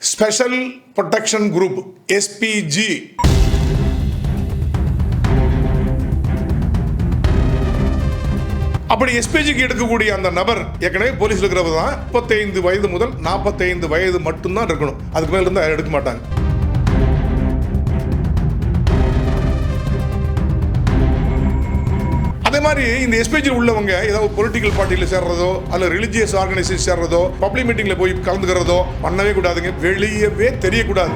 Special protection group SPG அப்படி எஸ்பிஜிக்கு எடுக்கக்கூடிய அந்த நபர் ஏற்கனவே போலீஸ் இருக்கிறவர் தான் முப்பத்தைந்து வயது முதல் நாற்பத்தைந்து வயது மட்டும்தான் இருக்கணும். அதுக்கு மேல இருந்தால் எடுக்க மாட்டாங்க. மாதிரி இந்த எஸ்பிஜி உள்ளவங்க ஏதாவது பொலிட்டிக்கல் பார்ட்டியில் சேர்றதோ அல்ல ரிலிஜியஸ் ஆர்கனைசேஷன் சேர்றதோ பப்ளிக் மீட்டிங்ல போய் கலந்துக்கிறதோ பண்ணவே கூடாதுங்க. வெளியவே தெரியக்கூடாது.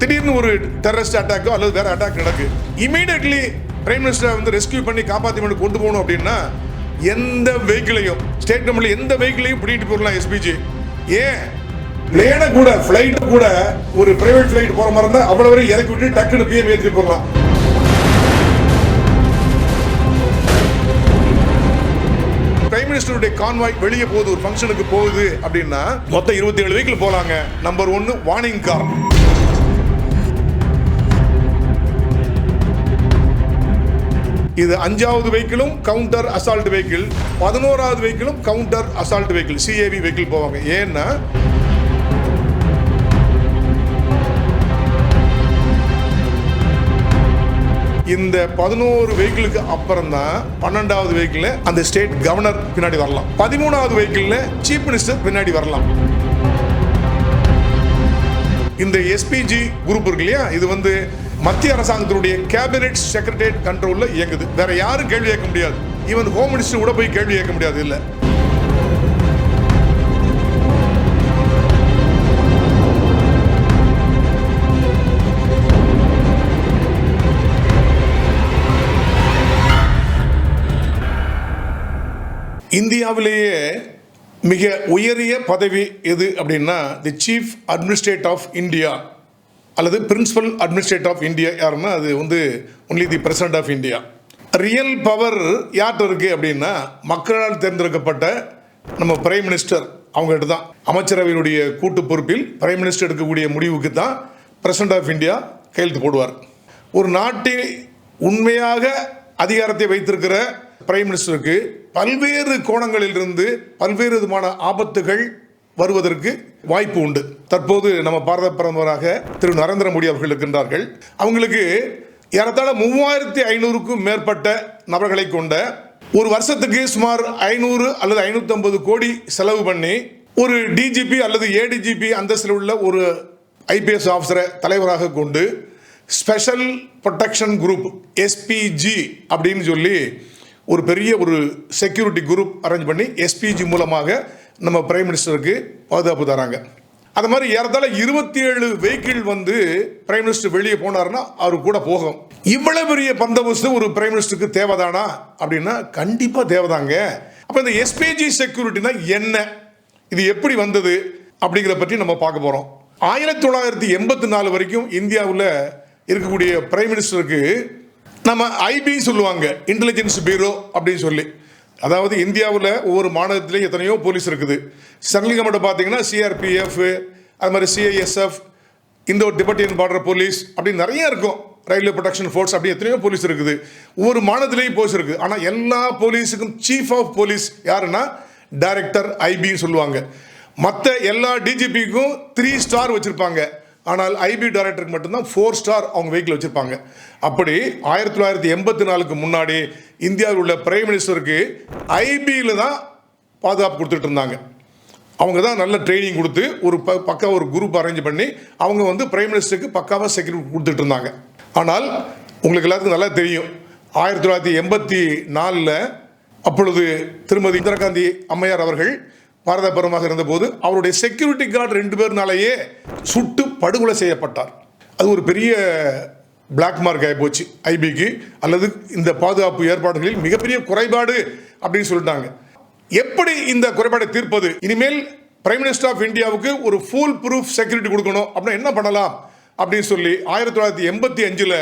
திடீர்னு ஒரு டெரரிஸ்ட் அட்டாக்கோ அல்லது வேற அட்டாக் நடக்கு. இமீடியட்லி பிரைம் மினிஸ்டரை வந்து ரெஸ்கியூ பண்ணி காப்பாற்றி பண்ணி கொண்டு போகணும் அப்படின்னா எந்த வெஹிக்கிளையும் ஸ்டேட் கவர்மெண்ட்ல எந்த வெஹிக்கிளையும் பிடிட்டு போகலாம் எஸ்பிஜி ஏன்? பிளேனை கூட ஃப்ளைட் கூட ஒரு பிரைவேட் ஃப்ளைட் போற மாதிரி இருந்தா அவ்வளவு வரை இறக்கி விட்டு டக்குன்னு பிஎம் ஏற்றி போடலாம் பிரைம் மினிஸ்டருடைய கான்வாய் வெளியே போகுது ஒரு ஃபங்க்ஷனுக்கு போகுது அப்படின்னா மொத்தம் இருபத்தி ஏழு வெஹிக்கிள் போகிறாங்க நம்பர் ஒன்னு வார்னிங் கார் இது அஞ்சாவது வெஹிக்கிளும் கவுண்டர் அசால்ட் வெஹிக்கிள் பதினோராவது வெஹிக்கிளும் counter assault vehicle CAV vehicle போவாங்க. ஏன்னா இந்த பதினோரு வெஹிக்கிளுக்கு அப்புறம் தான் பன்னெண்டாவது வெஹிக்கிள் அந்த ஸ்டேட் கவர்னர் பின்னாடி வரலாம். பதிமூணாவது வெஹிக்கிள் சீஃப் மினிஸ்டர் பின்னாடி வரலாம். இந்த எஸ்பிஜி குரூப் இருக்கு இல்லையா? இது வந்து மத்திய அரசாங்கத்தினுடைய கேபினெட் செக்ரட்டரியேட் கண்ட்ரோல்ல இயங்குது. வேற யாரும் கேள்வி கேட்க முடியாது. ஈவன் ஹோம் மினிஸ்டர் கூட போய் கேள்வி கேட்க முடியாது இல்லை. இந்தியாவிலேயே மிக உயரிய பதவி எது அப்படின்னா the chief administrate of India அல்லது பிரின்சிபல் அட்மினிஸ்ட்ரேட் ஆஃப் இந்தியா யாருன்னா அது வந்து only the president of India real power யார்கிட்ட இருக்கு அப்படின்னா மக்களால் தேர்ந்தெடுக்கப்பட்ட நம்ம பிரைம் மினிஸ்டர் அவங்ககிட்ட தான். அமைச்சரவையினுடைய கூட்டு பொறுப்பில் பிரைம் மினிஸ்டர் எடுக்கக்கூடிய முடிவுக்கு தான் பிரசிடண்ட் ஆஃப் இந்தியா கையெழுத்து போடுவார். ஒரு நாட்டில் உண்மையாக அதிகாரத்தை வைத்திருக்கிற பிரைம் மினிஸ்டருக்கு பல்வேறு கோணங்களிலிருந்து பல்வேறு விதமான ஆபத்துகள் வருவதற்கு வாய்ப்பு உண்டு. தற்போது நம்ம பாரத பிரதமராக திரு நரேந்திர மோடி அவர்கள் இருக்கின்றார்கள். அவங்களுக்கு ஏறத்தாழ மூவாயிரத்தி ஐநூறுக்கும் மேற்பட்ட நபர்களை கொண்ட ஒரு வருஷத்துக்கு சுமார் ஐநூறு அல்லது ஐநூற்றம்பது ஐம்பது கோடி செலவு பண்ணி ஒரு டிஜிபி அல்லது ஏடிஜிபி அந்தஸ்தில் உள்ள ஒரு ஐபிஎஸ் ஆஃபீஸரை தலைவராக கொண்டு ஸ்பெஷல் ப்ரொடெக்ஷன் குரூப் எஸ்பிஜி அப்படின்னு சொல்லி ஒரு பெரிய ஒரு செக்யூரிட்டி குரூப் அரேஞ்ச் பண்ணி எஸ்பிஜி மூலமாக நம்ம பிரைம் மினிஸ்டருக்கு பாதுகாப்பு தராங்க. அது மாதிரி ஏறத்தாழ இருபத்தி ஏழு வெஹிக்கிள் வந்து பிரைம் மினிஸ்டர் வெளியே போனாருன்னா அவர் கூட போகும். இவ்வளவு பெரிய பந்தோபஸ்து ஒரு பிரைம் மினிஸ்டருக்கு தேவைதானா? அப்படின்னா கண்டிப்பா தேவைதாங்க. அப்ப இந்த எஸ்பிஜி செக்யூரிட்டினா என்ன? இது எப்படி வந்தது? அப்படிங்கிறத பற்றி நம்ம பார்க்க போறோம். ஆயிரத்தி தொள்ளாயிரத்தி எண்பத்தி நாலு வரைக்கும் இந்தியாவில் இருக்கக்கூடிய பிரைம் மினிஸ்டருக்கு நம்ம ஐபின்னு சொல்லுவாங்க இன்டெலிஜென்ஸ் பியூரோ அப்படின்னு சொல்லி. அதாவது இந்தியாவில் ஒவ்வொரு மாநிலத்திலையும் எத்தனையோ போலீஸ் இருக்குது. சென்ட்ரல் மட்டும் பார்த்தீங்கன்னா சிஆர்பிஎஃப் அது மாதிரி CISF Indo Tibetan border police அப்படின்னு நிறைய இருக்கும். ரயில்வே ப்ரொடெக்ஷன் ஃபோர்ஸ் அப்படி எத்தனையோ போலீஸ் இருக்குது. ஒவ்வொரு மாநிலத்திலையும் போலீஸ் இருக்குது ஆனால் எல்லா போலீஸுக்கும் சீஃப் ஆஃப் போலீஸ் யாருன்னா டைரக்டர் ஐபின்னு சொல்லுவாங்க. மற்ற எல்லா டிஜிபிக்கும் த்ரீ ஸ்டார் வச்சுருப்பாங்க. ஆனால் ஐபி டைரக்டருக்கு மட்டும்தான் ஃபோர் ஸ்டார் அவங்க வெஹிக்கிள் வச்சுருப்பாங்க. அப்படி ஆயிரத்தி தொள்ளாயிரத்தி எண்பத்தி நாலுக்கு முன்னாடி இந்தியாவில் உள்ள பிரைம் மினிஸ்டருக்கு ஐபியில் தான் பாதுகாப்பு கொடுத்துட்டு இருந்தாங்க. அவங்க தான் நல்ல ட்ரைனிங் கொடுத்து ஒரு ப பக்கா ஒரு குரூப் அரேஞ்ச் பண்ணி அவங்க வந்து பிரைம் மினிஸ்டருக்கு பக்காவாக செக்யூரிட்டி கொடுத்துட்டு இருந்தாங்க. ஆனால் உங்களுக்கு எல்லாத்துக்கும் நல்லா தெரியும் ஆயிரத்தி தொள்ளாயிரத்தி எண்பத்தி நாலில் அப்பொழுது திருமதி இந்திரா காந்தி அம்மையார் அவர்கள் பாரத இருந்தபோது அவருடைய செக்யூரிட்டி கார்டு ரெண்டு பேர்னாலேயே சுட்டு படுகொலை செய்யப்பட்டார். அது ஒரு பெரிய பிளாக் மார்க் ஆகி போச்சு ஐபிக்கு அல்லது இந்த பாதுகாப்பு ஏற்பாடுகளில் மிகப்பெரிய குறைபாடு அப்படின்னு சொல்லிட்டாங்க. எப்படி இந்த குறைபாடை தீர்ப்பது? இனிமேல் பிரைம் மினிஸ்டர் ஆஃப் இந்தியாவுக்கு ஒரு ஃபுல் ப்ரூஃப் செக்யூரிட்டி கொடுக்கணும் அப்படின்னா என்ன பண்ணலாம்? அப்படின்னு சொல்லி ஆயிரத்தி தொள்ளாயிரத்தி எண்பத்தி அஞ்சில்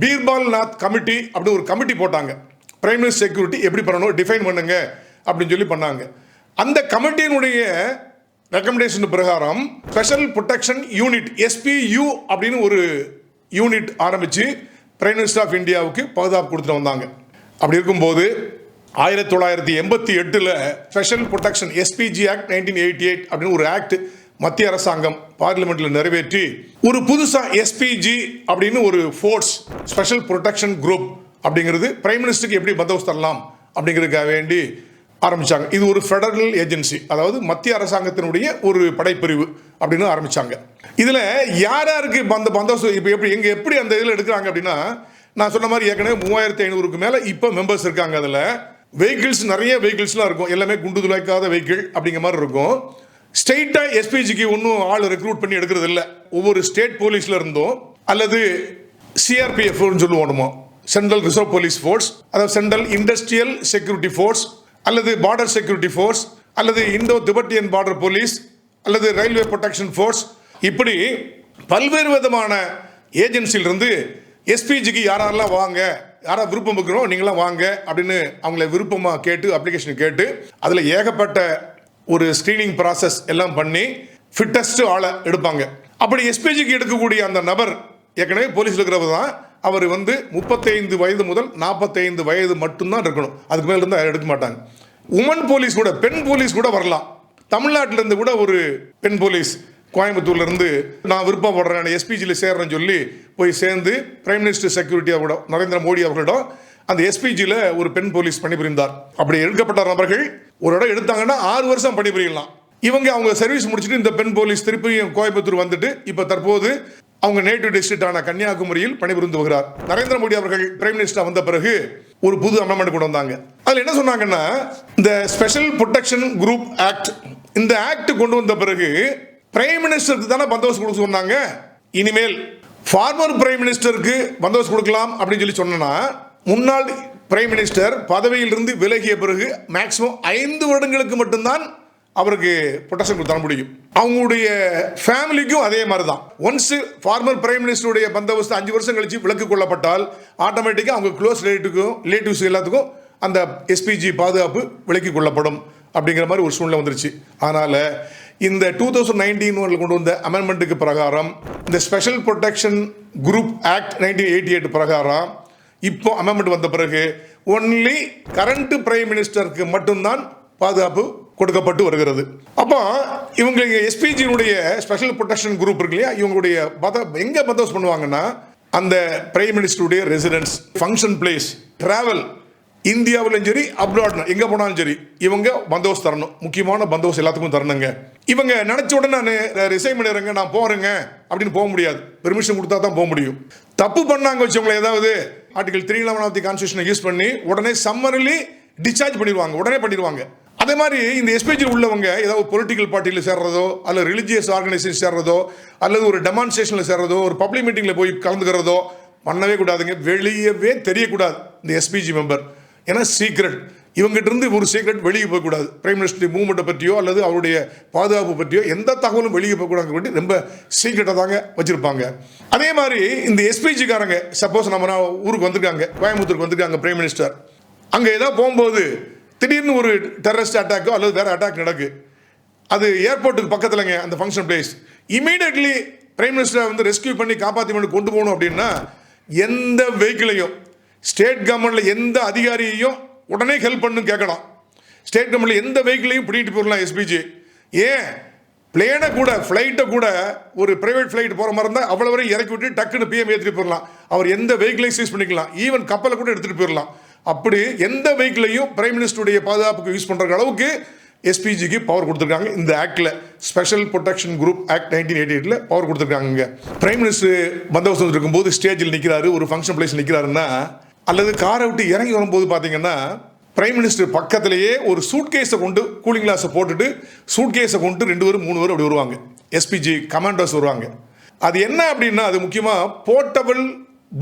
பீர்பால் நாத் கமிட்டி அப்படின்னு ஒரு கமிட்டி போட்டாங்க. பிரைம் மினிஸ்டர் செக்யூரிட்டி எப்படி பண்ணணும்? டிஃபைன் பண்ணுங்க அப்படின்னு சொல்லி பண்ணாங்க. அந்த கமிட்டியினுடைய ரெக்கமெண்டேஷன் பிரகாரம் ஸ்பெஷல் ப்ரொடெக்ஷன் யூனிட் எஸ்பியு அப்படின்னு ஒரு யூனிட் ஆரம்பித்து பிரைம் மினிஸ்டர் ஆஃப் இந்தியாவுக்கு பாதுகாப்பு கொடுத்துட்டு வந்தாங்க. அப்படி இருக்கும்போது ஆயிரத்தி தொள்ளாயிரத்தி எண்பத்தி எட்டில் special protection SPG act nineteen eighty eight அப்படின்னு ஒரு ஆக்ட் மத்திய அரசாங்கம் பார்லிமெண்ட்டில் நிறைவேற்றி ஒரு புதுசாக எஸ்பிஜி அப்படின்னு ஒரு ஃபோர்ஸ் ஸ்பெஷல் ப்ரொடெக்ஷன் குரூப் அப்படிங்கிறது பிரைம் மினிஸ்டருக்கு எப்படி பந்தோபஸ்து தரலாம் அப்படிங்கிறதுக்காக வேண்டி ஆரம்பித்தாங்க இது ஒரு ஃபெடரல் ஏஜென்சி அதாவது மத்திய அரசாங்கத்தினுடைய ஒரு படைப்பிரிவு அப்படின்னு ஆரம்பித்தாங்க இதில் யார் யாருக்கு அந்த பந்தோபஸ்து இப்போ எப்படி எங்கே எப்படி அந்த இதில் எடுக்கிறாங்க அப்படின்னா நான் சொன்ன மாதிரி ஏற்கனவே மூவாயிரத்தி ஐநூறுக்கு மேலே இப்போ மெம்பர்ஸ் இருக்காங்க அதில். வெஹிக்கிள்ஸ் நிறைய வெஹிக்கிள்ஸ்லாம் இருக்கும். எல்லாமே குண்டு துளைக்காத வெஹிக்கிள் அப்படிங்கிற மாதிரி இருக்கும். ஸ்ட்ரெயிட்டாக எஸ்பிஜிக்கு ஒன்றும் ஆள் ரெக்ரூட் பண்ணி எடுக்கிறது இல்லை. ஒவ்வொரு ஸ்டேட் போலீஸ்ல இருந்தும் அல்லது சிஆர்பிஎஃப்னு சொல்லுவோம் சென்ட்ரல் ரிசர்வ் போலீஸ் ஃபோர்ஸ் அதாவது சென்ட்ரல் இண்டஸ்ட்ரியல் செக்யூரிட்டி ஃபோர்ஸ் அல்லது பார்டர் செக்யூரிட்டி ஃபோர்ஸ் அல்லது இந்தோ திபெட்டியன் பார்டர் போலீஸ் அல்லது ரயில்வே ப்ரொடெக்ஷன் ஃபோர்ஸ் இப்படி பல்வேறு விதமான ஏஜென்சியிலிருந்து எஸ்பிஜிக்கு யாரெல்லாம் வாங்க யாரா விருப்பம் இருக்கிறோம் நீங்களாம் வாங்க அப்படின்னு அவங்கள விருப்பமாக கேட்டு அப்ளிகேஷன் கேட்டு அதில் ஏகப்பட்ட ஒரு ஸ்க்ரீனிங் ப்ராசஸ் எல்லாம் பண்ணி ஃபிட்டஸ்ட் ஆளை எடுப்பாங்க. அப்படி எஸ்பிஜிக்கு எடுக்கக்கூடிய அந்த நபர் ஏற்கனவே போலீஸில் இருக்கிறவர் தான். அவர் வந்து முப்பத்தைந்து வயது முதல் நாற்பத்தைந்து வயது மட்டும்தான் இருக்கணும். அதுக்கு மேலே இருந்து எடுக்க மாட்டாங்க. உமன் போலீஸ் கூட பெண் போலீஸ் கூட வரலாம். தமிழ்நாட்டிலேருந்து கூட ஒரு பெண் போலீஸ் கோயம்புத்தூர்லேருந்து நான் விருப்பப்படுறேன் எஸ்பிஜியில் சேர்றேன்னு சொல்லி போய் சேர்ந்து பிரைம் மினிஸ்டர் செக்யூரிட்டி அவரோட நரேந்திர மோடி அவர்களிடம் அந்த எஸ்பிஜியில் ஒரு பெண் போலீஸ் பணிபுரிந்தார். அப்படி எடுக்கப்பட்ட நபர்கள் ஒரு இடம் எடுத்தாங்கன்னா ஆறு வருஷம் பணிபுரியலாம். இவங்க அவங்க சர்வீஸ் முடிச்சுட்டு இந்த பெண் போலீஸ் திருப்பியும் கோயம்புத்தூர் வந்துட்டு இப்போ தற்போது அவங்க நேட்டிவ் டிஸ்ட்ரிக்டான கன்னியாகுமரியில் பணிபுரிந்து வருகிறார். நரேந்திர மோடி அவர்கள் பிரைம் மினிஸ்டர் வந்த பிறகு ஒரு புது அமெண்ட்மெண்ட் கொண்டு வந்தாங்க. அதில் என்ன சொன்னாங்கன்னா இந்த ஸ்பெஷல் ப்ரொடெக்ஷன் குரூப் ஆக்ட் இந்த ஆக்ட் கொண்டு வந்த பிறகு பிரைம் மினிஸ்டருக்கு தானே பந்தோபஸ்து கொடுக்க சொன்னாங்க. இனிமேல் ஃபார்மர் பிரைம் மினிஸ்டருக்கு பந்தோபஸ்து கொடுக்கலாம் அப்படின்னு சொல்லி சொன்னா முன்னாள் பிரைம் மினிஸ்டர் பதவியிலிருந்து விலகிய பிறகு மேக்சிமம் ஐந்து வருடங்களுக்கு மட்டும்தான் அவருக்கு ப்ரொடெக்ஷன் தர முடியும். அவங்களுடைய ஃபேமிலிக்கும் அதே மாதிரி தான் ஒன்ஸ் ஃபார்மர் பிரைம் மினிஸ்டருடைய பந்தோபஸ்து அஞ்சு வருஷம் கழிச்சு விலக்கு கொள்ளப்பட்டால் ஆட்டோமேட்டிக்காக அவங்க க்ளோஸ் ரிலேட்டிவ்க்கும் ரிலேட்டிவ்ஸ் எல்லாத்துக்கும் அந்த எஸ்பிஜி பாதுகாப்பு விலக்கி கொள்ளப்படும் அப்படிங்கிற மாதிரி ஒரு சூழ்நிலை வந்துருச்சு. அதனால் இந்த டூ தௌசண்ட் நைன்டீன் கொண்டு வந்த அமெண்ட்மெண்ட்டுக்கு பிரகாரம் இந்த special protection group act nineteen eighty eight பிரகாரம் இப்போ அமெண்ட்மெண்ட் வந்த பிறகு ஒன்லி கரண்ட் பிரைம் மினிஸ்டருக்கு மட்டும்தான் பாதுகாப்பு கொடுக்கப்பட்டு வருகிறது. அப்போ இவங்க எஸ்பிஜியினுடைய ஸ்பெஷல் ப்ரொடெக்ஷன் குரூப் இருக்கு இல்லையா? இவங்களுடைய பத எங்கே பந்தோஸ் பண்ணுவாங்கன்னா அந்த பிரைம் மினிஸ்டருடைய ரெசிடென்ஸ் ஃபங்க்ஷன் பிளேஸ் டிராவல் இந்தியாவிலும் சரி அப்ராட்ல எங்கே போனாலும் சரி இவங்க பந்தோஸ் தரணும். முக்கியமான பந்தோஸ் எல்லாத்துக்கும் தரணுங்க. இவங்க நினச்ச உடனே நான் ரிசைன் பண்ணிடுறேங்க நான் போகிறேங்க அப்படின்னு போக முடியாது. பெர்மிஷன் கொடுத்தா தான் போக முடியும். தப்பு பண்ணாங்க வச்சவங்களை ஏதாவது article three eleven of the கான்ஸ்டியூஷனை use பண்ணி உடனே சம்மரிலி டிஸ்சார்ஜ் பண்ணிடுவாங்க. உடனே பண்ணிடுவாங்க. அதே மாதிரி இந்த எஸ்பிஜி உள்ளவங்க ஏதாவது பொலிட்டிக்கல் பார்ட்டியில் சேர்றதோ அல்லது ரிலிஜியஸ் ஆர்கனைசேஷன் சேர்றதோ அல்லது ஒரு டெமான்ஸ்ட்ரேஷனில் சேர்றதோ ஒரு பப்ளிக் மீட்டிங்கில் போய் கலந்துக்கிறதோ பண்ணவே கூடாதுங்க. வெளியவே தெரியக்கூடாது இந்த எஸ்பிஜி மெம்பர் ஏன்னா சீக்ரெட் இவங்ககிட்ட இருந்து ஒரு சீக்ரெட் வெளியே போகக்கூடாது பிரைம் மினிஸ்டர் மூவ்மெண்ட்டை பற்றியோ அல்லது அவருடைய பாதுகாப்பு பற்றியோ எந்த தகவலும் வெளியே போகக்கூடாது வேண்டி ரொம்ப சீக்ரெட்டாக தாங்க வச்சுருப்பாங்க. அதே மாதிரி இந்த எஸ்பிஜிக்காரங்க சப்போஸ் நம்ம நான் ஊருக்கு வந்திருக்காங்க கோயம்புத்தூருக்கு வந்திருக்காங்க பிரைம் மினிஸ்டர் அங்கே ஏதாவது போகும்போது திடீர்னு ஒரு டெரரிஸ்ட் அட்டாக்கோ அல்லது வேறு அட்டாக் நடக்கு. அது ஏர்போர்ட்டுக்கு பக்கத்துலங்க அந்த ஃபங்க்ஷன் பிளேஸ் இமீடியட்லி பிரைம் மினிஸ்டரை வந்து ரெஸ்கியூ பண்ணி காப்பாற்றி பண்ணி கொண்டு போகணும் அப்படின்னா எந்த வெஹிக்கிளையும் ஸ்டேட் கவர்மெண்ட்டில் எந்த அதிகாரியையும் உடனே ஹெல்ப் பண்ணுன்னு கேட்கணும் ஸ்டேட் கவர்மெண்ட்டில் எந்த வெஹிக்கிளையும் பிடிக்கிட்டு போயிடலாம் எஸ்பிஜி ஏன்? பிளேனை கூட ஃப்ளைட்டை கூட ஒரு பிரைவேட் ஃப்ளைட் போகிற மாதிரி இருந்தால் அவ்வளோ வரையும் இறக்கி விட்டு டக்குன்னு பிஎம் ஏற்றிட்டு போயிடலாம் அவர் எந்த வெஹிக்கிளையும் சீஸ் பண்ணிக்கலாம். ஈவன் கப்பலை கூட எடுத்துகிட்டு போயிடலாம் அப்படி எந்த வெஹிக்கிளையும் பிரைம் மினிஸ்டருடைய பாதுகாப்புக்கு யூஸ் பண்ணுற அளவுக்கு எஸ்பிஜிக்கு பவர் கொடுத்துருக்காங்க. இந்த ஆக்டில் special protection group act nineteen eighty எயிட்டில் பவர் கொடுத்துருக்காங்க பிரைம் மினிஸ்டர் பந்தோபஸ்து இருக்கும்போது ஸ்டேஜில் நிற்கிறாரு ஒரு ஃபங்க்ஷன் பிளேஸ் நிற்கிறாருன்னா அல்லது காரை விட்டு இறங்கி வரும்போது பார்த்தீங்கன்னா பிரைம் மினிஸ்டர் பக்கத்திலேயே ஒரு சூட் கேஸை கொண்டு கூலிங் கிளாஸை போட்டுட்டு சூட் கேஸை கொண்டு ரெண்டு பேரும் மூணு பேரும் அப்படி வருவாங்க. எஸ்பிஜி கமாண்டர்ஸ் வருவாங்க. அது என்ன அப்படின்னா அது முக்கியமாக போர்ட்டபிள்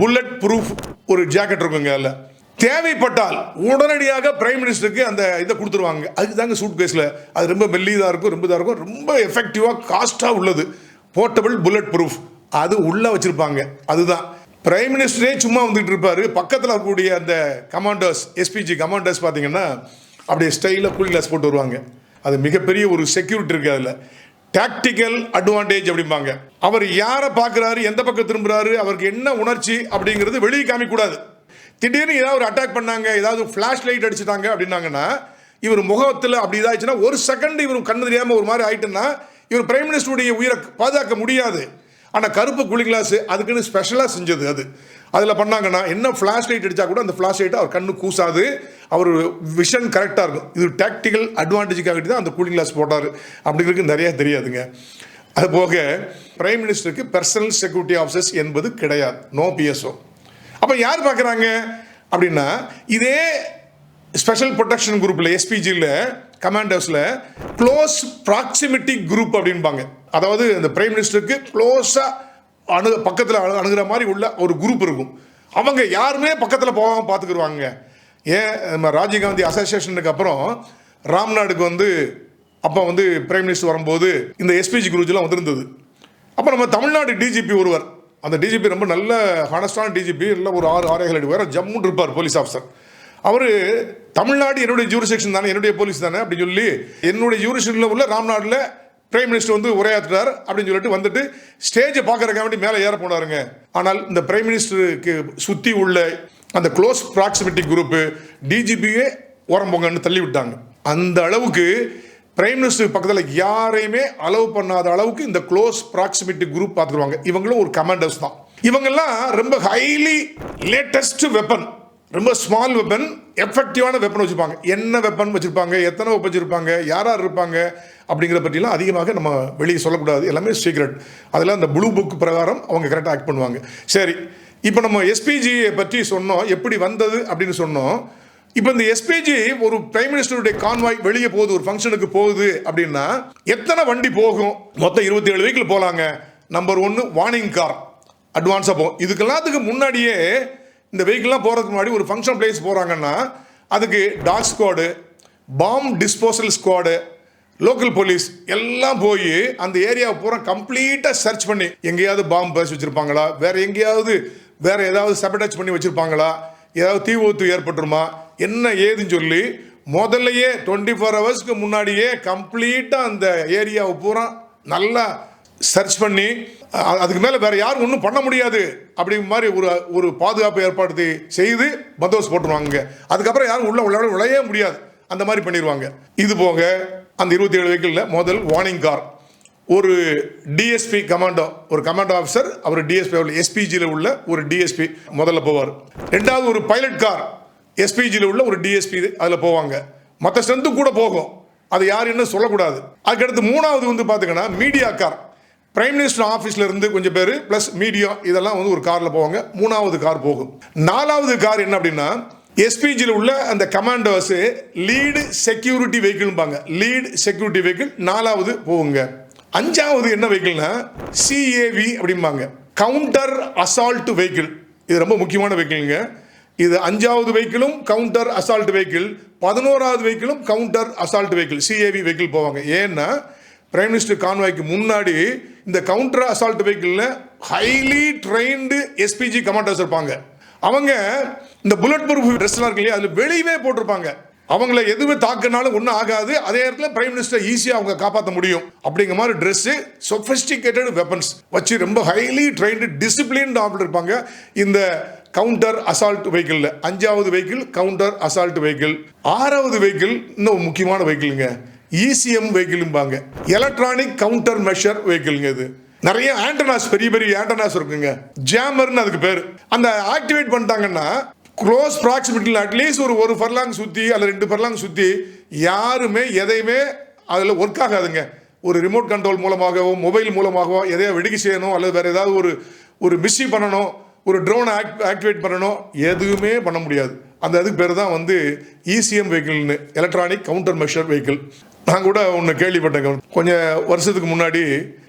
புல்லட் ப்ரூஃப் ஒரு ஜாக்கெட் இருக்குங்க அதில். தேவைப்பட்டால் உடனடியாக பிரைம் மினிஸ்டருக்கு அந்த இதை கொடுத்துருவாங்க. அதுக்கு தாங்க சூட் கேஸில் அது ரொம்ப மெல்லிதாக இருக்கும் ரொம்ப இதாக இருக்கும் ரொம்ப எஃபெக்டிவாக காஸ்ட்டாக உள்ளது. போர்ட்டபிள் புல்லட் ப்ரூஃப் அது உள்ளே வச்சுருப்பாங்க. அதுதான். பிரைம் மினிஸ்டரே சும்மா வந்துட்டு இருப்பார். பக்கத்தில் இருக்கக்கூடிய அந்த கமாண்டர்ஸ் எஸ்பிஜி கமாண்டர்ஸ் பார்த்தீங்கன்னா அப்படியே ஸ்டைலில் கூலி கிளாஸ் போட்டு வருவாங்க. அது மிகப்பெரிய ஒரு செக்யூரிட்டி இருக்குது அதில். டாக்டிக்கல் அட்வான்டேஜ் அப்படிம்பாங்க. அவர் யாரை பார்க்குறாரு எந்த பக்கம் திரும்புகிறாரு அவருக்கு என்ன உணர்ச்சி அப்படிங்கிறது வெளியே காமிக்கூடாது திடீர்னு ஏதாவது ஒரு அட்டாக் பண்ணாங்க ஏதாவது ஃப்ளாஷ் லைட் அடிச்சிட்டாங்க அப்படின்னாங்கன்னா இவர் முகத்தில் அப்படி இதாச்சுன்னா ஒரு செகண்ட் இவர் கண்ணு தெரியாமல் ஒரு மாதிரி ஆயிட்டுன்னா இவர் பிரைம் மினிஸ்டருடைய உயிரை பாதுகாக்க முடியாது. ஆனால் கருப்பு கூலிங் கிளாஸ் அதுக்குன்னு ஸ்பெஷலாக செஞ்சது அது. அதில் பண்ணாங்கன்னா என்ன ஃப்ளாஷ் லைட் அடித்தா கூட அந்த ஃப்ளாஷ் லைட்டை அவர் கண்ணு கூசாது. அவர் விஷன் கரெக்டாக இருக்கும். இது டாக்டிக்கல் அட்வான்டேஜுக்காக தான் அந்த கூலிங் கிளாஸ் போட்டார். அப்படிங்கிறதுக்கு நிறையா தெரியாதுங்க. அதுபோக பிரைம் மினிஸ்டருக்கு பர்சனல் செக்யூரிட்டி ஆஃபீஸர்ஸ் என்பது கிடையாது. நோ பிஎஸ்ஓ அப்போ யார் பார்க்குறாங்க அப்படின்னா இதே ஸ்பெஷல் ப்ரொடெக்ஷன் குரூப்பில் எஸ்பிஜியில் கமாண்டர்ஸில் க்ளோஸ் ப்ராக்சிமிட்டி குரூப் அப்படின்பாங்க. அதாவது இந்த பிரைம் மினிஸ்டருக்கு க்ளோஸாக அணு பக்கத்தில் அணு அணுகிற மாதிரி உள்ள ஒரு குரூப் இருக்கும். அவங்க யாருமே பக்கத்தில் போகாமல் பார்த்துக்குருவாங்க ஏன் நம்ம ராஜீவ்காந்தி அசோசியேஷனுக்கு அப்புறம் ராம்நாடுக்கு வந்து அப்போ வந்து பிரைம் மினிஸ்டர் வரும்போது இந்த எஸ்பிஜி குரூப்லாம் வந்திருந்தது. அப்போ நம்ம தமிழ்நாடு டிஜிபி ஒருவர் அந்த டிஜிபி ரொம்ப நல்ல ஹானஸ்டான டிஜிபி இல்லை ஒரு ஆறு ஆறு ஏழு வேறு ஜம்முன்னு இருப்பார் போலீஸ் ஆஃபீஸர் அவர் தமிழ்நாடு என்னுடைய ஜூரிசெக்ஷன் தானே என்னுடைய போலீஸ் தானே அப்படின்னு சொல்லி என்னுடைய ஜூரிசெக்ஷனில் உள்ள ராம்நாட்டில் பிரைம் மினிஸ்டர் வந்து உரையாற்றுறார் அப்படின்னு சொல்லிட்டு வந்துட்டு ஸ்டேஜை பார்க்கறதுக்காக மேலே ஏற போனாருங்க. ஆனால் இந்த பிரைம் மினிஸ்டருக்கு சுற்றி உள்ள அந்த க்ளோஸ் ப்ராக்சிமிட்டி குரூப்பு டிஜிபியே ஓரம் போங்கன்னு தள்ளி விட்டாங்க. அந்த அளவுக்கு பிரைம் மினிஸ்டர் பக்கத்தில் யாரையுமே அலோவ் பண்ணாத அளவுக்கு இந்த க்ளோஸ் ப்ராக்சிமிட்டி குரூப் பார்த்துருவாங்க. இவங்களும் ஒரு கமாண்டர்ஸ் தான். இவங்கெல்லாம் ரொம்ப ஹைலி லேட்டஸ்ட் வெப்பன் ரொம்ப ஸ்மால் வெப்பன் எஃபெக்டிவான வெப்பன் வச்சுருப்பாங்க. என்ன வெப்பன் வச்சுருப்பாங்க? எத்தனை வெப்பன் வச்சுருப்பாங்க? யார் யார் இருப்பாங்க? அப்படிங்கிற பற்றிலாம் அதிகமாக நம்ம வெளியே சொல்லக்கூடாது. எல்லாமே சீக்ரெட் அதெல்லாம் அந்த ப்ளூ புக் பிரகாரம் அவங்க கரெக்டாக ஆக்ட் பண்ணுவாங்க. சரி இப்போ நம்ம எஸ்பிஜியை பற்றி சொன்னோம். எப்படி வந்தது அப்படின்னு சொன்னோம். இப்போ இந்த எஸ்பிஜி ஒரு பிரைம் மினிஸ்டருடைய கான்வாய் வெளியே போகுது ஒரு ஃபங்க்ஷனுக்கு போகுது அப்படின்னா எத்தனை வண்டி போகும்? மொத்தம் இருபத்தி ஏழு வெஹிக்கிள் போகலாங்க நம்பர் ஒன்று வார்னிங் கார் அட்வான்ஸாக போகும் இதுக்கெல்லாத்துக்கு முன்னாடியே இந்த வெஹிக்கிள்லாம் போகிறதுக்கு முன்னாடி ஒரு ஃபங்க்ஷன் பிளேஸ் போகிறாங்கன்னா அதுக்கு dog squad bomb disposal squad local police எல்லாம் போய் அந்த ஏரியாவை பூரா கம்ப்ளீட்டாக சர்ச் பண்ணி எங்கேயாவது பாம்பு பேசி வச்சுருப்பாங்களா? வேறு எங்கேயாவது வேறு ஏதாவது சபடச் பண்ணி வச்சுருப்பாங்களா? ஏதாவது தீ விபத்து ஏற்பட்டுருமா? என்ன ஏதுன்னு சொல்லி முதல்லையே டுவெண்ட்டி ஃபோர் ஹவர்ஸ்க்கு முன்னாடியே கம்ப்ளீட்டாக அந்த ஏரியாவை பூரா நல்லா சர்ச் பண்ணி அதுக்கு மேலே வேறு யாரும் ஒன்றும் பண்ண முடியாது அப்படிங்கிற மாதிரி ஒரு ஒரு பாதுகாப்பு ஏற்பாடு செய்து பந்தோபஸ்து போட்டுருவாங்க. அதுக்கப்புறம் யாரும் உள்ள உள்ள விளைய முடியாது. அந்த மாதிரி பண்ணிடுவாங்க இது போக அந்த இருபத்தி ஏழு வெஹிக்கிளில் முதல் வார்னிங் கார் ஒரு டிஎஸ்பி கமாண்டோ ஒரு கமாண்டோ ஆஃபீஸர் அவர் டிஎஸ்பி எஸ்பிஜியில் உள்ள ஒரு டிஎஸ்பி முதல்ல போவார். ரெண்டாவது ஒரு பைலட் கார் எஸ்பிஜியில் உள்ள ஒரு டிஎஸ்பி அதில் போவாங்க. மற்ற ஸ்ட்ரென்த்து கூட போகும். அது யார் என்ன சொல்லக்கூடாது. அதுக்கடுத்து மூணாவது வந்து பார்த்தீங்கன்னா மீடியா கார் பிரைம் மினிஸ்டர் ஆஃபீஸில் இருந்து கொஞ்சம் பேர் ப்ளஸ் மீடியா இதெல்லாம் வந்து ஒரு காரில் போவாங்க. மூணாவது கார் போகும். நாலாவது கார் என்ன அப்படின்னா எஸ்பிஜியில் உள்ள அந்த கமாண்டோஸ் லீடு செக்யூரிட்டி வெஹிக்கிள்பாங்க லீடு செக்யூரிட்டி வெஹிக்கிள் நாலாவது போகுங்க. அஞ்சாவது என்ன வெஹிக்கிள்னா சிஏவி அப்படிம்பாங்க. கவுண்டர் அசால்ட் வெஹிக்கிள் இது ரொம்ப முக்கியமான வெஹிக்கிள்ங்க இது அஞ்சாவது வெஹிக்கிளும் கவுண்டர் அசால்ட் வெஹிக்கிள் பதினோராவது வெஹிக்கிளும் counter assault vehicle CAV vehicle போவாங்க. ஏன்னா பிரைம் மினிஸ்டர் கான்வாய்க்கு முன்னாடி இந்த கவுண்டர் அசால்ட் வெஹிக்கிளில் ஹைலி ட்ரெயின்டு எஸ்பிஜி கமாண்டர்ஸ் இருப்பாங்க. அவங்க இந்த புல்லட் ப்ரூஃப் ட்ரெஸ்லாம் இருக்கு இல்லையா அதில் வெளியவே போட்டிருப்பாங்க. அவங்கள எதுவுமே தாக்குனாலும் ஒன்றும் ஆகாது. அதே இடத்துல பிரைம் மினிஸ்டர் ஈஸியாக அவங்க காப்பாற்ற முடியும். அப்படிங்கிற மாதிரி ட்ரெஸ்ஸு சொஃபிஸ்டிகேட்டட் வெப்பன்ஸ் வச்சு ரொம்ப ஹைலி ட்ரெயின்டு டிசிப்ளின்டு ஆப்ல இருப்பாங்க. இந்த கவுண்டர் அசால்ட் வெஹிக்கிளில் அஞ்சாவது வெஹிக்கிள் கவுண்டர் அசால்ட் வெஹிக்கிள் ஆறாவது வெஹிக்கிள் இன்னும் முக்கியமான வெஹிக்கிளுங்க இசிஎம் வெஹிக்கிள்பாங்க எலக்ட்ரானிக் கவுண்டர் மெஷர் வெஹிக்கிள்ங்க இது. நிறைய ஆண்டனாஸ் பெரிய பெரிய ஆண்டனாஸ் இருக்குங்க. ஜாமர்னு அதுக்கு பேர். அந்த ஆக்டிவேட் பண்ணிட்டாங்கன்னா க்ளோஸ் ப்ராக்சிமிட்டியில் அட்லீஸ்ட் ஒரு ஒரு ஃபர்லாங் சுற்றி அல்ல ரெண்டு ஃபர்லாங் சுற்றி யாருமே எதையுமே அதில் ஒர்க் ஆகாதுங்க. ஒரு ரிமோட் கண்ட்ரோல் மூலமாகவோ மொபைல் மூலமாகவோ எதையோ வெடிக்க செய்யணும் அல்லது வேறு ஏதாவது ஒரு ஒரு மிஸ்ஸி பண்ணணும். ஒரு ட்ரோனை ஆக்ட் ஆக்டிவேட் பண்ணணும் எதுவுமே பண்ண முடியாது. அந்த அதுக்கு பேர் தான் வந்து இசிஎம் வெஹிக்கிள்னு எலக்ட்ரானிக் கவுண்டர் மெஷர் வெஹிக்கிள் நான் கூட ஒன்று கேள்விப்பட்டேன் கொஞ்சம் வருஷத்துக்கு முன்னாடி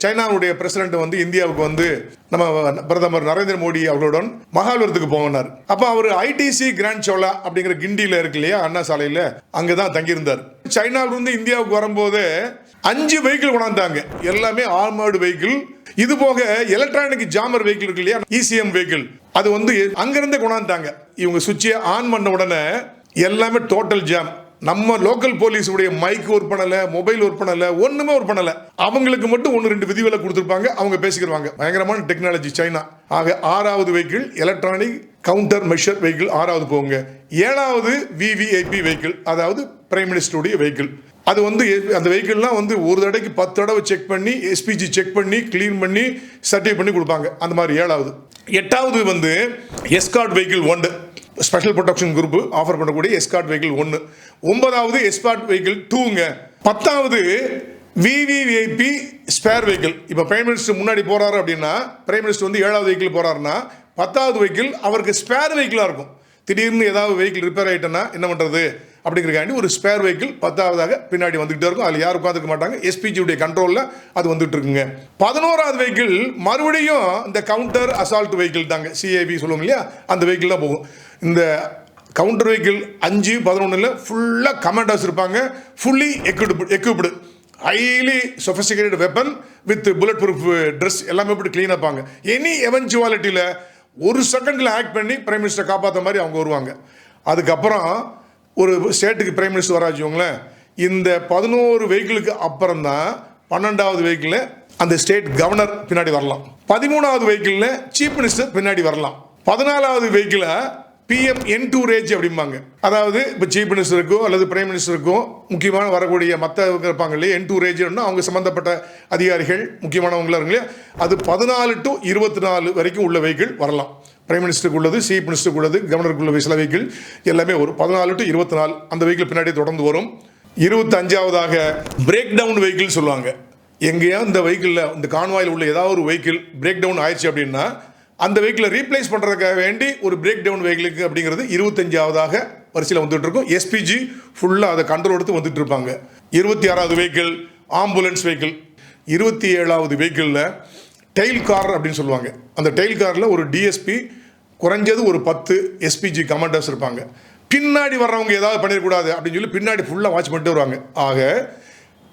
சைனாவுடைய பிரசிடென்ட் வந்து இந்தியாவுக்கு வந்து நம்ம பிரதமர் நரேந்திர மோடி அவர்களுடன் மகாபலிபுரத்துக்கு போனார். அப்போ அவர் ஐடிசி கிராண்ட் சோலா அப்படிங்கிற கிண்டியில் இருக்கு இல்லையா அண்ணா சாலையில்? அங்கே தான் தங்கியிருந்தார். சைனாவிலிருந்து இந்தியாவுக்கு வரும்போது அஞ்சு வெஹிக்கிள் கொண்டாந்தாங்க. எல்லாமே ஆர்மர்டு வெஹிக்கிள் இது போக எலக்ட்ரானிக் ஜாமர் வெஹிக்கிள் இருக்கு இல்லையா? இசிஎம் வெஹிக்கிள் அது வந்து அங்கிருந்தே கொண்டாந்துட்டாங்க. இவங்க சுவிட்சை ஆன் பண்ண உடனே எல்லாமே டோட்டல் ஜாம் நம்ம லோக்கல் போலீஸுடைய மைக் ஒர்க் பண்ணலை மொபைல் ஒர்க் பண்ணலை ஒன்றுமே ஒர்க் பண்ணலை. அவங்களுக்கு மட்டும் ஒன்று ரெண்டு விதிவிலை கொடுத்துருப்பாங்க. அவங்க பேசிக்கிடுவாங்க பயங்கரமான டெக்னாலஜி சைனா ஆக ஆறாவது vehicle electronic counter measure vehicle ஆறாவது போங்க. ஏழாவது விவிஐபி வெஹிக்கிள் அதாவது பிரைம் மினிஸ்டருடைய வெஹிக்கிள் அது வந்து அந்த வெஹிக்கிள்லாம் வந்து ஒரு தடவைக்கு பத்து தடவை செக் பண்ணி எஸ்பிஜி செக் பண்ணி க்ளீன் பண்ணி சர்டிஃபை பண்ணி கொடுப்பாங்க. அந்த மாதிரி ஏழாவது. எட்டாவது வந்து எஸ்கார்ட் வெஹிக்கிள் ஒன்று. ஸ்பெஷல் ப்ரொடக்ஷன் குரூப் ஆஃபர் பண்ணக்கூடிய எஸ்கார்ட் வெஹிக்கிள் ஒன்று ஒன்பதாவது எஸ்கார்ட் வெஹிக்கிள் டூங்க பத்தாவது விவிவிஐபி ஸ்பேர் வெஹிக்கிள் இப்போ பிரைம் மினிஸ்டர் முன்னாடி போகிறாரு அப்படின்னா பிரைம் மினிஸ்டர் வந்து ஏழாவது வெஹிக்கிள் போகிறாருன்னா பத்தாவது வெஹிக்கிள் அவருக்கு ஸ்பேர் வெஹிக்கிளாக இருக்கும். திடீர்னு ஏதாவது வெஹிக்கிள் ரிப்பேர் ஆயிட்டேன்னா என்ன பண்ணுறது அப்படிங்கிறக்காண்டி ஒரு ஸ்பேர் வெஹிக்கிள் பத்தாவதாக பின்னாடி வந்துகிட்டே இருக்கும். அதில் யாரும் உட்காந்துக்க மாட்டாங்க. எஸ்பிஜியுடைய கண்ட்ரோலில் அது வந்துட்டு இருக்குங்க பதினோராவது வெஹிக்கிள் மறுபடியும் இந்த கவுண்டர் அசால்ட் வெஹிக்கிள் தாங்க. சிஏபி சொல்லுவோம் இல்லையா? அந்த வெஹிக்கிள் தான் போகும். இந்த கவுண்டர் வெஹிக்கிள் அஞ்சு பதினொன்றில் ஃபுல்லாக கமாண்டர்ஸ் இருப்பாங்க. Fully equipped equipped highly sophisticated weapon with bullet proof dress எல்லாமே போட்டு க்ளீன் அப்பாங்க எனி எவென்ச்சுவாலிட்டியில் ஒரு செகண்டில் ஆக்ட் பண்ணி பிரைம் மினிஸ்டர் காப்பாற்ற மாதிரி அவங்க வருவாங்க. அதுக்கப்புறம் ஒரு ஸ்டேட்டுக்கு பிரைம் மினிஸ்டர் வர வச்சுக்கோங்களேன் இந்த பதினோரு வெஹிக்கிளுக்கு அப்புறம் தான் பன்னெண்டாவது வெஹிக்கிளில் அந்த ஸ்டேட் கவர்னர் பின்னாடி வரலாம். பதிமூணாவது வெஹிக்கிளில் சீஃப் மினிஸ்டர் பின்னாடி வரலாம். பதினாலாவது வெஹிக்கிளை பிஎம் என் டூ ரேஜ் அப்படிம்பாங்க. அதாவது இப்போ சீஃப் மினிஸ்டருக்கோ அல்லது பிரைம் மினிஸ்டருக்கோ முக்கியமான வரக்கூடிய மற்ற இருப்பாங்க இல்லையா? என் டூ ரேஜ்னா அவங்க சம்மந்தப்பட்ட அதிகாரிகள் முக்கியமானவங்களா இருக்கு இல்லையா? அது பதினாலு டு இருபத்தி நாலு வரைக்கும் உள்ள வெஹிக்கிள் வரலாம். பிரைம் மினிஸ்டருக்கு உள்ளது சீஃப் மினிஸ்டருக்கு உள்ளது கவர்னருக்கு உள்ள சில வெஹிக்கிள் எல்லாமே ஒரு பதினாலு டு இருபத்தி நாலு அந்த வெஹிக்கிள் பின்னாடி தொடர்ந்து வரும். இருபத்தஞ்சாவதாக பிரேக் டவுன் வெஹிக்கிள் சொல்லுவாங்க. எங்கேயோ இந்த வெஹிக்கிளில் இந்த கான்வாயில் உள்ள ஏதாவது ஒரு வெஹிக்கிள் பிரேக் டவுன் ஆயிடுச்சு அப்படின்னா அந்த வெஹிக்கிளை ரீப்ளேஸ் பண்ணுறதுக்காக வேண்டி ஒரு பிரேக் டவுன் வெஹிக்கிளுக்கு அப்படிங்கிறது இருபத்தஞ்சாவதாக வரிசையில் வந்துட்டு இருக்கும். எஸ்பிஜி ஃபுல்லாக அதை கண்ட்ரோல் எடுத்து வந்துட்டு இருப்பாங்க. இருபத்தி ஆறாவது வெஹிக்கிள் ஆம்புலன்ஸ் வெஹிக்கிள் இருபத்தி ஏழாவது வெஹிக்கிளில் டெயில் கார் அப்படின்னு சொல்லுவாங்க. அந்த டெயில் காரில் ஒரு டிஎஸ்பி குறைஞ்சது ஒரு பத்து எஸ்பிஜி கமாண்டர்ஸ் இருப்பாங்க. பின்னாடி வர்றவங்க ஏதாவது பண்ணிடக்கூடாது அப்படின்னு சொல்லி பின்னாடி ஃபுல்லாக வாட்ச் பண்ணிட்டு வருவாங்க. ஆக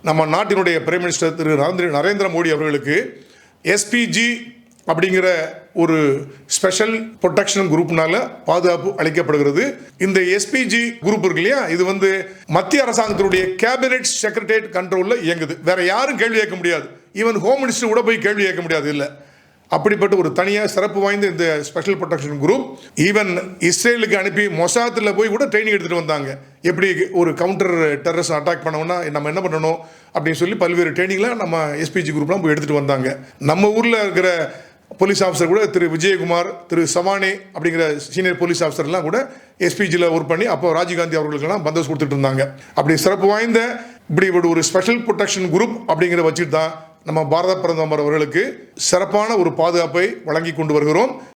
நம்ம நாட்டினுடைய பிரைம் மினிஸ்டர் திரு நரேந்திர நரேந்திர மோடி அவர்களுக்கு எஸ்பிஜி அப்படிங்கிற ஒரு ஸ்பெஷல் ப்ரொடெக்ஷன் குரூப்னால பாதுகாப்பு அளிக்கப்படுகிறது. இந்த எஸ்பிஜி குரூப் இருக்கு இல்லையா? இது வந்து மத்திய அரசாங்கத்தினுடைய கேபினெட் செக்ரட்டரியேட் கண்ட்ரோலில் இயங்குது. வேற யாரும் கேள்வி கேட்க முடியாது. ஈவன் ஹோம் மினிஸ்டர் கூட போய் கேள்வி கேட்க முடியாது. இல்லை. அப்படிப்பட்ட ஒரு தனியாக சிறப்பு வாய்ந்த இந்த ஸ்பெஷல் ப்ரொடெக்ஷன் குரூப் ஈவன் இஸ்ரேலுக்கு அனுப்பி மொசாத்தில் போய் கூட ட்ரைனிங் எடுத்துகிட்டு வந்தாங்க. எப்படி ஒரு கவுண்டர் டெரரிஸ்ட் அட்டாக் பண்ணோம்னா நம்ம என்ன பண்ணணும் அப்படின்னு சொல்லி பல்வேறு ட்ரைனிங்லாம் நம்ம எஸ்பிஜி குரூப்லாம் போய் எடுத்துகிட்டு வந்தாங்க. நம்ம ஊரில் இருக்கிற போலீஸ் ஆஃபீஸர் கூட திரு விஜயகுமார் திரு சவானே அப்படிங்கிற சீனியர் போலீஸ் ஆஃபீஸர்லாம் கூட எஸ்பிஜியில் ஒர்க் பண்ணி அப்போ ராஜீவ்காந்தி அவர்களுக்கெல்லாம் பந்தோஸ் கொடுத்துட்டு இருந்தாங்க. அப்படி சிறப்பு வாய்ந்த இப்படி ஒரு ஸ்பெஷல் ப்ரொடெக்ஷன் குரூப் அப்படிங்கிற வச்சுட்டு தான் நம்ம பாரத பிரதமர் அவர்களுக்கு சிறப்பான ஒரு பாதுகாப்பை வழங்கி கொண்டு வருகிறோம்.